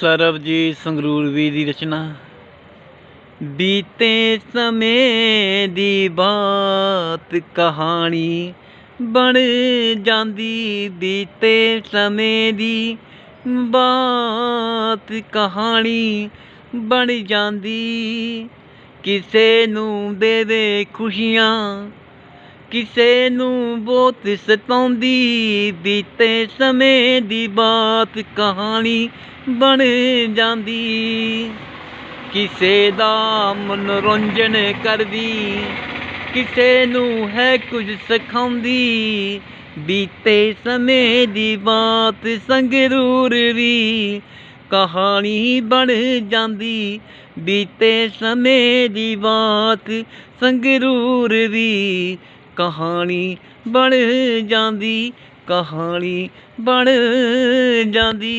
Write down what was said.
ਸਰਬਜੀਤ ਸੰਗਰੂਰ ਵੀ ਦੀ ਰਚਨਾ। ਬੀਤੇ ਸਮੇਂ ਦੀ ਬਾਤ ਕਹਾਣੀ ਬਣ ਜਾਂਦੀ, ਬੀਤੇ ਸਮੇਂ ਦੀ ਬਾਤ ਕਹਾਣੀ ਬਣ ਜਾਂਦੀ। ਕਿਸੇ ਨੂੰ ਦੇ ਦੇ ਖੁਸ਼ੀਆਂ ਕਿਸੇ ਨੂੰ ਬਹੁਤ ਸਤਾਉਂਦੀ, ਬੀਤੇ ਸਮੇਂ ਦੀ ਬਾਤ ਕਹਾਣੀ ਬਣ ਜਾਂਦੀ। ਕਿਸੇ ਦਾ ਮਨੋਰੰਜਨ ਕਰਦੀ, ਕਿਸੇ ਨੂੰ ਹੈ ਕੁਝ ਸਿਖਾਉਂਦੀ, ਬੀਤੇ ਸਮੇਂ ਦੀ ਬਾਤ ਸੰਗਰੂਰ ਵੀ ਕਹਾਣੀ ਬਣ ਜਾਂਦੀ। ਬੀਤੇ ਸਮੇਂ ਦੀ ਬਾਤ ਸੰਗਰੂਰ ਵੀ ਕਹਾਣੀ ਬਣ ਜਾਂਦੀ ਕਹਾਣੀ ਬਣ ਜਾਂਦੀ।